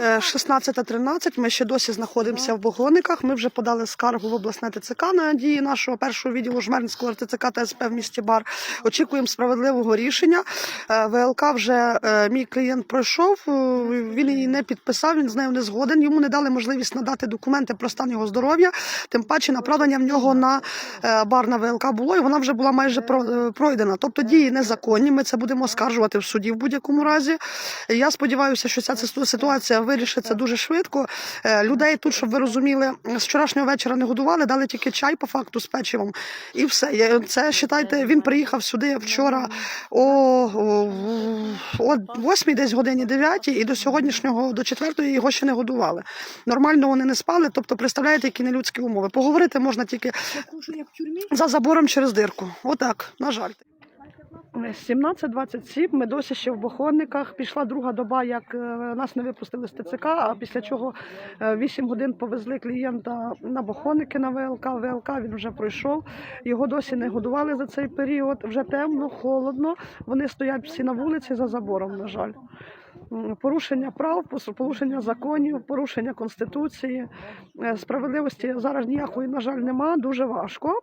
Е, 16.13 ми ще досі знаходимося в Богониках. Ми вже подали скаргу в обласне ТЦК на дії нашого першого відділу Жмеринського ТЦК та СП в місті Бар. Очікуємо справедливого рішення. Е, ВЛК вже е, мій клієнт пройшов. е, Він її не підписав. Він з нею не згоден. Йому не дали можливість надати документи про стан його здоров'я. Тим паче направлення в нього на е, бар на ВЛК було, і вона вже була майже про- е, пройдена. Тобто дії незаконні. Ми це будемо оскаржувати в суді в будь-якому разі. Я сподіваюся, що ця ситу- ситуація вирішиться дуже швидко. Е, Людей тут, щоб ви розуміли, з вчорашнього вечора не годували, дали тільки чай по факту з печивом, і все. Я- Це вважайте, він приїхав сюди вчора о, о, о 8 десь годині 9 і до сьогоднішнього, до 4 його ще не годували. Нормально вони не спали, тобто представляєте, які нелюдські умови. Поговорити можна тільки за забором через дирку. Отак, на жаль. 17.27, ми досі ще в Бохонниках. Пішла друга доба, як е, нас не випустили з ТЦК, а після чого е, 8 годин повезли клієнта на Бохонники на ВЛК. ВЛК він вже пройшов. Його досі не годували за цей період. Вже темно, холодно. Вони стоять всі на вулиці за забором, на жаль. Порушення прав, порушення законів, порушення конституції, Е, справедливості зараз ніякої, на жаль, нема. Дуже важко.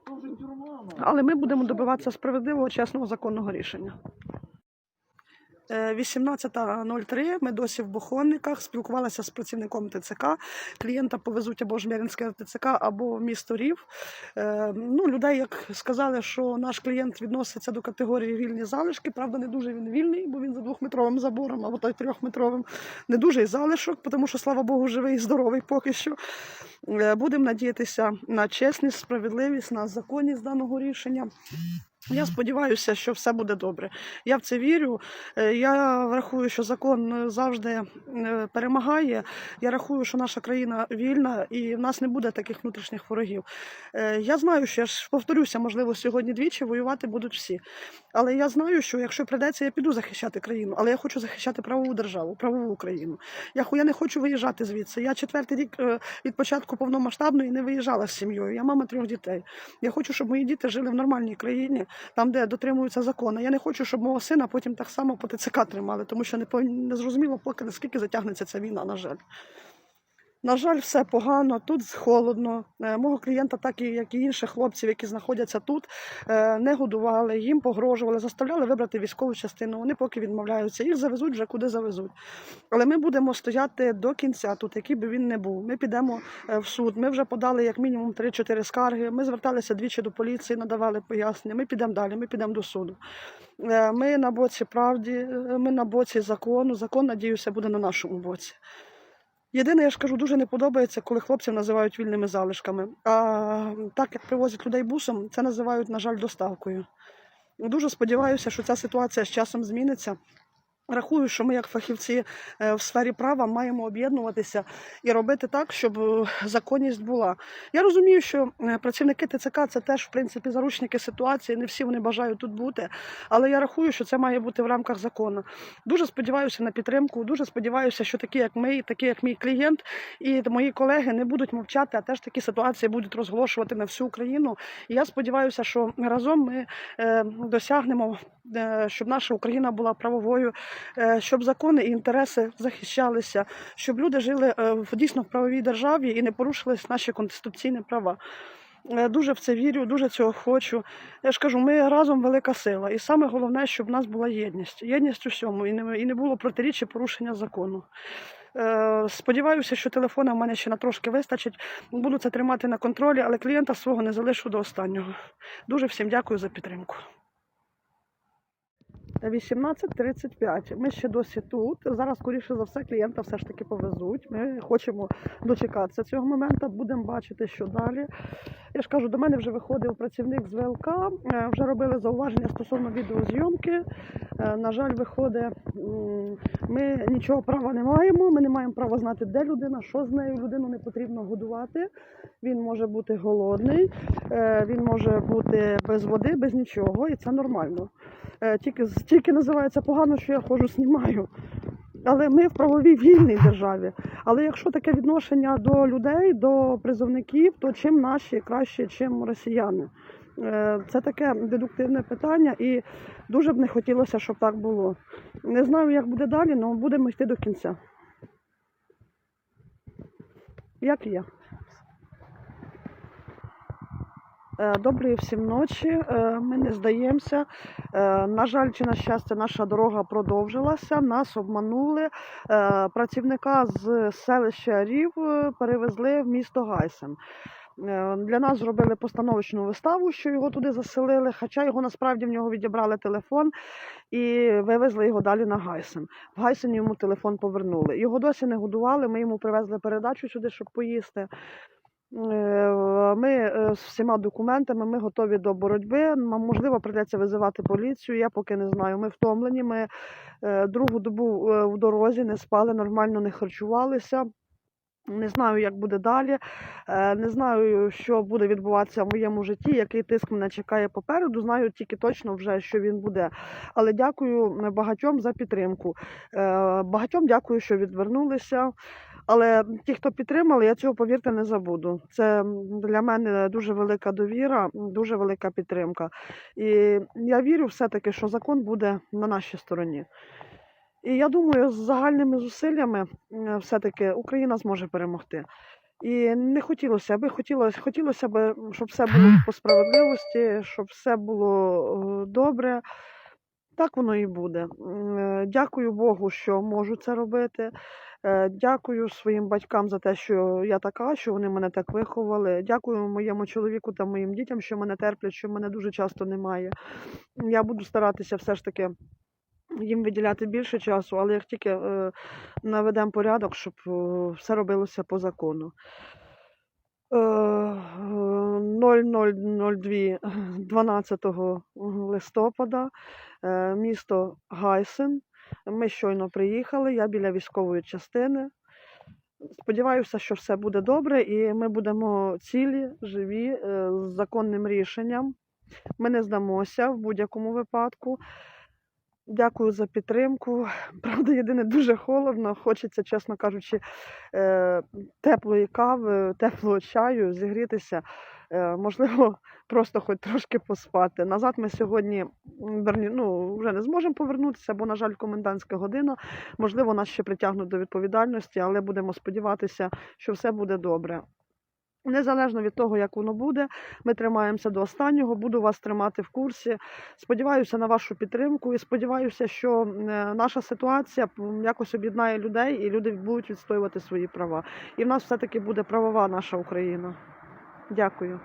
Але ми будемо добиватися справедливого, чесного, законного рішення. Е, 18.03, ми досі в Бохонниках, спілкувалися з працівником ТЦК. Клієнта повезуть або в Жмеринське ТЦК, або в місто Рів. Е, Ну, людей, як сказали, що наш клієнт відноситься до категорії вільні залишки. Правда, не дуже він вільний, бо він за двохметровим забором, або той трьохметровим. Не дуже й залишок, тому що, слава Богу, живий і здоровий поки що. Е, Будемо надіятися на чесність, справедливість, на законність даного рішення. Я сподіваюся, що все буде добре. Я в це вірю. Е, Я рахую, що закон е, завжди е, перемагає. Я рахую, що наша країна вільна і в нас не буде таких внутрішніх ворогів. Я знаю, що я ж повторюся, можливо, сьогодні двічі воювати будуть всі. Але я знаю, що якщо прийдеться, я піду захищати країну. Але я хочу захищати правову державу, правову Україну. Я, я не хочу виїжджати звідси. Я четвертий рік від початку повномасштабної не виїжджала з сім'єю. Я мама трьох дітей. Я хочу, щоб мої діти жили в нормальній країні, там, де дотримуються закони. Я не хочу, щоб мого сина потім так само по ТЦК тримали, тому що не, не зрозуміло, поки наскільки затягнеться ця війна, на жаль. На жаль, все погано, тут холодно. Е, Мого клієнта, так і як і інших хлопців, які знаходяться тут, е, не годували, їм погрожували, заставляли вибрати військову частину. Вони поки відмовляються. Їх завезуть вже куди завезуть. Але ми будемо стояти до кінця тут, який би він не був. Ми підемо е, в суд. Ми вже подали як мінімум 3-4 скарги. Ми зверталися двічі до поліції, надавали пояснення. Ми підемо далі, ми підемо до суду. Ми на боці правді, ми на боці закону. Закон, надіюся, буде на нашому боці. Єдине, я ж кажу, дуже не подобається, коли хлопців називають вільними залишками. А так як привозять людей бусом, це називають, на жаль, доставкою. Дуже сподіваюся, що ця ситуація з часом зміниться. Рахую, що ми, як фахівці е, в сфері права, маємо об'єднуватися і робити так, щоб е, законність була. Я розумію, що е, працівники ТЦК це теж в принципі заручники ситуації. Не всі вони бажають тут бути, але я рахую, що це має бути в рамках закону. Дуже сподіваюся на підтримку. Дуже сподіваюся, що такі, як ми, такі як мій клієнт, і мої колеги не будуть мовчати, а теж такі ситуації будуть розголошувати на всю Україну. І я сподіваюся, що разом ми досягнемо, щоб наша Україна була правовою, щоб закони і інтереси захищалися, щоб люди жили е, дійсно в правовій державі і не порушились наші конституційні права. Е, Дуже в це вірю, дуже цього хочу. Я ж кажу, ми разом велика сила. І саме головне, щоб в нас була єдність. Єдність у всьому, і не, і не було протиріч і порушення закону. Е, Сподіваюся, що телефона в мене ще на трошки вистачить. Буду це тримати на контролі, але клієнта свого не залишу до останнього. Дуже всім дякую за підтримку. 18.35. Ми ще досі тут. Зараз, скоріше за все, клієнта все ж таки повезуть. Ми хочемо дочекатися цього моменту, будемо бачити, що далі. Я ж кажу, до мене вже виходив працівник з ВЛК, е, вже робили зауваження стосовно відеозйомки. Е, На жаль, виходить, ми нічого права не маємо. Ми не маємо права знати, де людина, що з нею. Людину не потрібно годувати. Він може бути голодний, е, він може бути без води, без нічого, і це нормально. Е, Тільки, тільки називається погано, що я ходжу, знімаю. Але ми в правовій вільній державі. Але якщо таке відношення до людей, до призовників, то чим наші краще, чим росіяни? Е, Це таке дедуктивне питання, і дуже б не хотілося, щоб так було. Не знаю, як буде далі, але будемо йти до кінця. Як є. Е, Доброї всім ночі. Е, Ми не здаємося. Е, На жаль, чи на щастя, наша дорога продовжилася. Нас обманули. Е, Працівника з селища Рів е, перевезли в місто Гайсен. Е, Для нас зробили постановочну виставу, що його туди заселили, хоча його насправді в нього відібрали телефон і вивезли його далі на Гайсен. В Гайсені йому телефон повернули. Його досі не годували. Ми йому привезли передачу сюди, щоб поїсти. З всіма документами, ми готові до боротьби. Можливо, прийдеться визивати поліцію. Я поки не знаю. Ми втомлені. Ми е, другу добу е, в дорозі не спали, нормально не харчувалися. Не знаю, як буде далі. Е, Не знаю, що буде відбуватися в моєму житті, який тиск мене чекає попереду. Знаю тільки точно вже, що він буде. Але дякую багатьом за підтримку. Багатьом дякую, що відвернулися. Але ті, хто підтримали, я цього повірте не забуду. Це для мене дуже велика довіра, дуже велика підтримка. І я вірю все-таки, що закон буде на нашій стороні. І я думаю, з загальними зусиллями все-таки Україна зможе перемогти. І не хотілося аби хотілося, хотілося б, щоб все було по справедливості, щоб все було е, добре. Так воно і буде. Е, Дякую Богу, що можу це робити. Е, Дякую своїм батькам за те, що я така, що вони мене так виховали. Дякую моєму чоловіку та моїм дітям, що мене терплять, що мене дуже часто немає. Я буду старатися все ж таки їм виділяти більше часу, але як тільки е, наведемо порядок, щоб е, все робилося по закону. Е, е, 0002 12 листопада, місто Гайсен. Ми щойно приїхали, я біля військової частини. Сподіваюся, що все буде добре, і ми будемо цілі, живі, е, з законним рішенням. Ми не здамося в будь-якому випадку. Дякую за підтримку. Правда, єдине дуже холодно. Хочеться, чесно кажучи, е, теплої кави, теплого чаю, зігрітися. Е, Можливо, просто хоч трошки поспати. Назад ми сьогодні ну, вже не зможемо повернутися, бо, на жаль, комендантська година. Можливо, нас ще притягнуть до відповідальності, але будемо сподіватися, що все буде добре. Незалежно від того, як воно буде, ми тримаємося до останнього. Буду вас тримати в курсі. Сподіваюся на вашу підтримку і сподіваюся, що е, наша ситуація якось об'єднає людей і люди будуть відстоювати свої права. І в нас все-таки буде правова наша Україна. Дякую.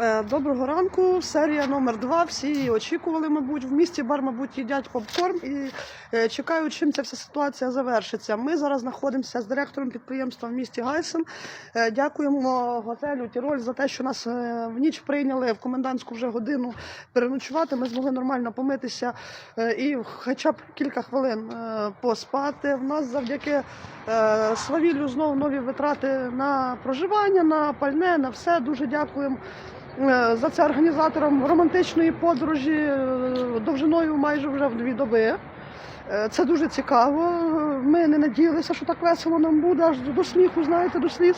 Е, Доброго ранку. Серія номер два. Всі очікували, мабуть. В місті бар, мабуть, їдять попкорн і е, чекають, чим ця вся ситуація завершиться. Ми зараз знаходимося з директором підприємства в місті Гайсен. Е, Дякуємо готелю Тіроль за те, що нас в ніч прийняли в комендантську вже годину переночувати. Ми змогли нормально помитися і хоча б кілька хвилин поспати. В нас завдяки Славілю знову нові витрати на проживання, на пальне, на все. Дуже дякуємо. Е, За це організаторам романтичної подорожі е, довжиною майже вже в дві доби. Е, Це дуже цікаво. Ми не надіялися, що так весело нам буде, аж до сміху, знаєте, до сліз.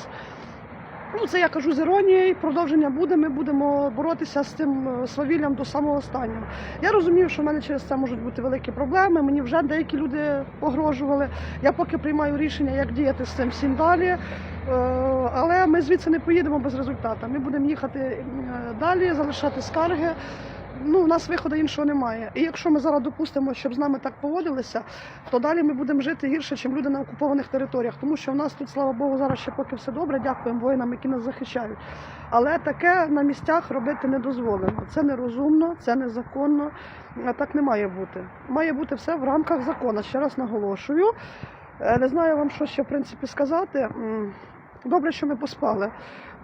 Ну, це я кажу з іронією, продовження буде. Ми будемо боротися з цим свавіллям до самого останнього. Я розумію, що в мене через це можуть бути великі проблеми. Мені вже деякі люди погрожували. Я поки приймаю рішення, як діяти з цим всім далі. Е, Але ми звідси не поїдемо без результату. Ми будемо їхати е, далі, залишати скарги. Ну, у нас виходу іншого немає. І якщо ми зараз допустимо, щоб з нами так поводилися, то далі ми будемо жити гірше, ніж люди на окупованих територіях. Тому що в нас тут, слава Богу, зараз ще поки все добре. Дякуємо воїнам, які нас захищають. Але таке на місцях робити не дозволено. Це нерозумно, це незаконно. Так не має бути. Має бути все в рамках закону. Ще раз наголошую. Е, Не знаю вам, що ще в принципі сказати. Добре, що ми поспали.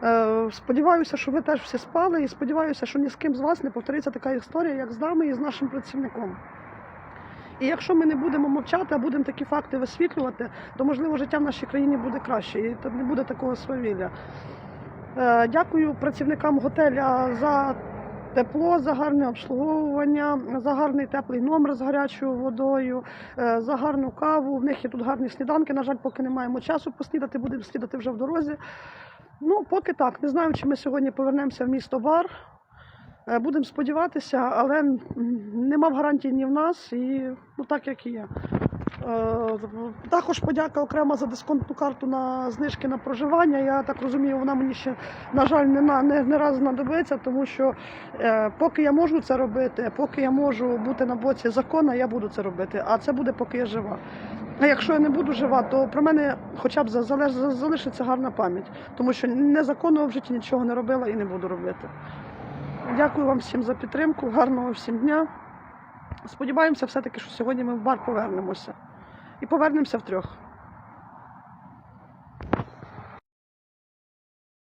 Е, Сподіваюся, що ви теж всі спали, і сподіваюся, що ні з ким з вас не повториться така історія, як з нами і з нашим працівником. І якщо ми не будемо мовчати, а будемо такі факти висвітлювати, то можливо життя в нашій країні буде краще, і не буде такого свавілля. Е, Дякую працівникам готеля за тепло, за гарне обслуговування, за гарний теплий номер з гарячою водою, е, за гарну каву. В них є тут гарні сніданки. На жаль, поки не маємо часу поснідати, будемо снідати вже в дорозі. Ну, поки так. Не знаю, чи ми сьогодні повернемося в місто Бар. Е, Будемо сподіватися, але нема гарантій ні в нас, і ну так як і є. Е, Також подяка окрема за дисконтну карту на знижки на проживання. Я так розумію, вона мені ще, на жаль, не, на, не, не раз знадобиться, тому що е, поки я можу це робити, поки я можу бути на боці закону, я буду це робити. А це буде, поки я жива. А якщо я не буду жива, то про мене хоча б за- залиш- залишиться гарна пам'ять, тому що незаконного в житті нічого не робила і не буду робити. Дякую вам всім за підтримку, гарного всім дня. Сподіваємося, все-таки, що сьогодні ми в бар повернемося. І повернемося втрьох.